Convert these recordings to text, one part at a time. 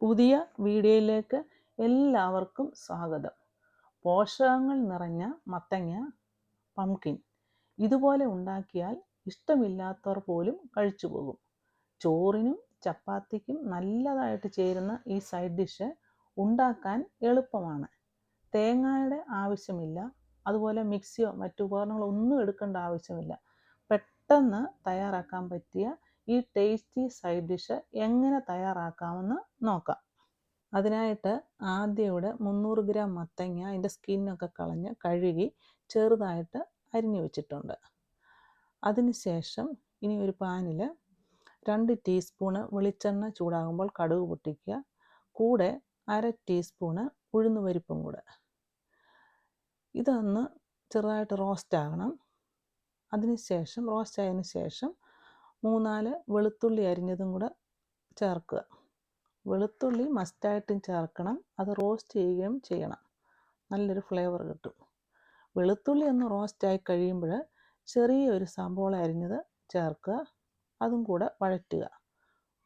പുതിയ വീഡിയോയിലേക്ക് എല്ലാവർക്കും സ്വാഗതം. പോഷകങ്ങൾ നിറഞ്ഞ മത്തങ്ങ പംകിൻ ഇതുപോലെ ഉണ്ടാക്കിയാൽ ഇഷ്ടമില്ലാത്തവർ പോലും കഴിച്ചു പോകും. ചോറിനും ചപ്പാത്തിക്കും നല്ലതായിട്ട് ചേരുന്ന ഈ സൈഡ് ഡിഷ് ഉണ്ടാക്കാൻ എളുപ്പമാണ്. തേങ്ങയുടെ ആവശ്യമില്ല അതുപോലെ മിക്സിയോ മറ്റു ഉപകരണങ്ങളോ ഒന്നും എടുക്കേണ്ട ആവശ്യമില്ല. പെട്ടെന്ന് തയ്യാറാക്കാൻ പറ്റിയ ഈ ടേസ്റ്റി സൈഡ് ഡിഷ് എങ്ങനെ തയ്യാറാക്കാമെന്ന് നോക്കാം. അതിനായിട്ട് ആദ്യം ഇവിടെ മുന്നൂറ് ഗ്രാം മത്തങ്ങ അതിന്റെ സ്കിന്നൊക്കെ കളഞ്ഞ് കഴുകി ചെറുതായിട്ട് അരിഞ്ഞു വെച്ചിട്ടുണ്ട്. അതിനുശേഷം ഇനി ഒരു പാനിൽ രണ്ട് ടീസ്പൂണ് വെളിച്ചെണ്ണ ചൂടാകുമ്പോൾ കടുക് പൊട്ടിക്കുക. കൂടെ അര ടീസ്പൂണ് ഉഴുന്നുപരിപ്പും കൂടെ. ഇതൊന്ന് ചെറുതായിട്ട് റോസ്റ്റ് ആകണം. അതിനുശേഷം റോസ്റ്റ് ആയതിനു ശേഷം മൂന്നാൽ വെളുത്തുള്ളി അരിഞ്ഞതും കൂടെ ചേർക്കുക. വെളുത്തുള്ളി മസ്റ്റായിട്ടും ചേർക്കണം. അത് റോസ്റ്റ് ചെയ്യുകയും ചെയ്യണം. നല്ലൊരു ഫ്ലേവർ കിട്ടും. വെളുത്തുള്ളി ഒന്ന് റോസ്റ്റായി കഴിയുമ്പോൾ ചെറിയൊരു സംഭവം അരിഞ്ഞത് ചേർക്കുക. അതും കൂടെ വഴറ്റുക.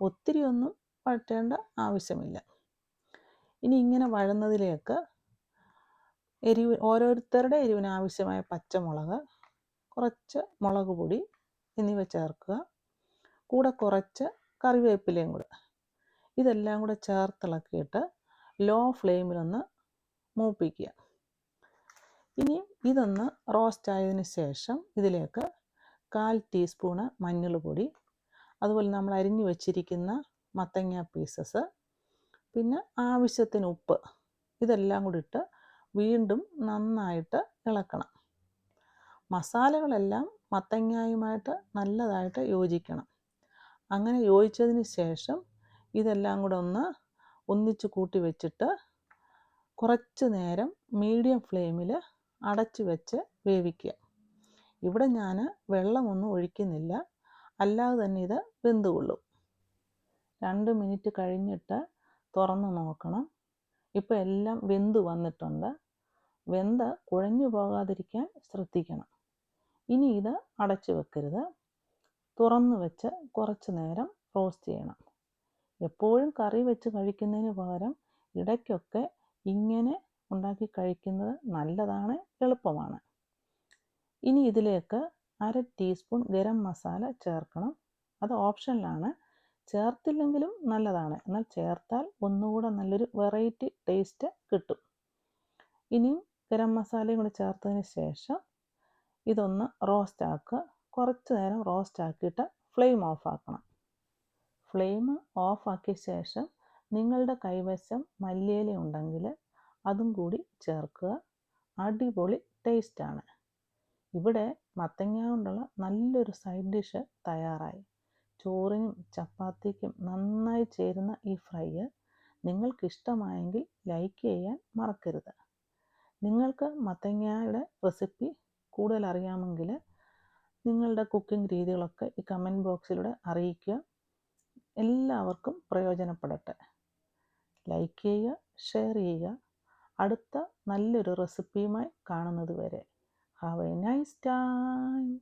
ഒത്തിരി ഒന്നും വഴറ്റേണ്ട ആവശ്യമില്ല. ഇനി ഇങ്ങനെ വഴന്നതിലേക്ക് എരിവ് ഓരോരുത്തരുടെ എരിവിന് ആവശ്യമായ പച്ചമുളക് കുറച്ച് മുളക് പൊടി എന്നിവ ചേർക്കുക. കൂടെ കുറച്ച് കറിവേപ്പിലയും കൂടെ. ഇതെല്ലാം കൂടെ ചേർത്തിളക്കിയിട്ട് ലോ ഫ്ലെയിമിലൊന്ന് മൂപ്പിക്കുക. ഇനി ഇതൊന്ന് റോസ്റ്റ് ആയതിനു ശേഷം ഇതിലേക്ക് കാൽ ടീസ്പൂണ് മഞ്ഞൾ പൊടി അതുപോലെ നമ്മൾ അരിഞ്ഞു വച്ചിരിക്കുന്ന മത്തങ്ങ പീസസ് പിന്നെ ആവശ്യത്തിന് ഉപ്പ് ഇതെല്ലാം കൂടി ഇട്ട് വീണ്ടും നന്നായിട്ട് ഇളക്കണം. മസാലകളെല്ലാം മത്തങ്ങായുമായിട്ട് നല്ലതായിട്ട് യോജിക്കണം. അങ്ങനെ യോജിച്ചതിന് ശേഷം ഇതെല്ലാം കൂടെ ഒന്ന് ഒന്നിച്ച് കൂട്ടി വെച്ചിട്ട് കുറച്ച് നേരം മീഡിയം ഫ്ലെയിമിൽ അടച്ചു വെച്ച് വേവിക്കുക. ഇവിടെ ഞാൻ വെള്ളമൊന്നും ഒഴിക്കുന്നില്ല. അല്ലാതെ തന്നെ ഇത് വെന്തുകൊള്ളും. രണ്ട് മിനിറ്റ് കഴിഞ്ഞിട്ട് തുറന്ന് നോക്കണം. ഇപ്പോൾ എല്ലാം വെന്ത് വന്നിട്ടുണ്ട്. വെന്ത് കുഴഞ്ഞു പോകാതിരിക്കാൻ ശ്രദ്ധിക്കണം. ഇനി ഇത് അടച്ചു വെക്കരുത്. തുറന്ന് വെച്ച് കുറച്ച് നേരം റോസ്റ്റ് ചെയ്യണം. എപ്പോഴും കറി വെച്ച് കഴിക്കുന്നതിന് പകരം ഇടയ്ക്കൊക്കെ ഇങ്ങനെ ഉണ്ടാക്കി കഴിക്കുന്നത് നല്ലതാണ് എളുപ്പമാണ്. ഇനി ഇതിലേക്ക് അര ടീസ്പൂൺ ഗരം മസാല ചേർക്കണം. അത് ഓപ്ഷനിലാണ്. ചേർത്തില്ലെങ്കിലും നല്ലതാണ്. എന്നാൽ ചേർത്താൽ ഒന്നുകൂടെ നല്ലൊരു വെറൈറ്റി ടേസ്റ്റ് കിട്ടും. ഇനിയും ഗരം മസാലയും കൂടി ചേർത്തതിന് ശേഷം ഇതൊന്ന് റോസ്റ്റ് ആക്കുക. കുറച്ച് നേരം റോസ്റ്റ് ആക്കിയിട്ട് ഫ്ലെയിം ഓഫ് ആക്കണം. ഫ്ലെയിം ഓഫ് ആക്കിയ ശേഷം നിങ്ങളുടെ കൈവശം മല്ലിയില ഉണ്ടെങ്കിൽ അതും കൂടി ചേർക്കുക. അടിപൊളി ടേസ്റ്റാണ് ഇവിടെ മത്തങ്ങ കൊണ്ടുള്ള നല്ലൊരു സൈഡ് ഡിഷ് തയ്യാറായി. ചോറിനും ചപ്പാത്തിക്കും നന്നായി ചേരുന്ന ഈ ഫ്രൈ നിങ്ങൾക്കിഷ്ടമായെങ്കിൽ ലൈക്ക് ചെയ്യാൻ മറക്കരുത്. നിങ്ങൾക്ക് മത്തങ്ങയുടെ റെസിപ്പി കൂടുതൽ അറിയാമെങ്കിൽ നിങ്ങളുടെ കുക്കിംഗ് രീതികളൊക്കെ ഈ കമന്റ് ബോക്സിലൂടെ അറിയിക്കുക. എല്ലാവർക്കും പ്രയോജനപ്പെടട്ടെ. ലൈക്ക് ചെയ്യുക ഷെയർ ചെയ്യുക. അടുത്ത നല്ലൊരു റെസിപ്പിയുമായി കാണുന്നത് വരെ. Have A nice time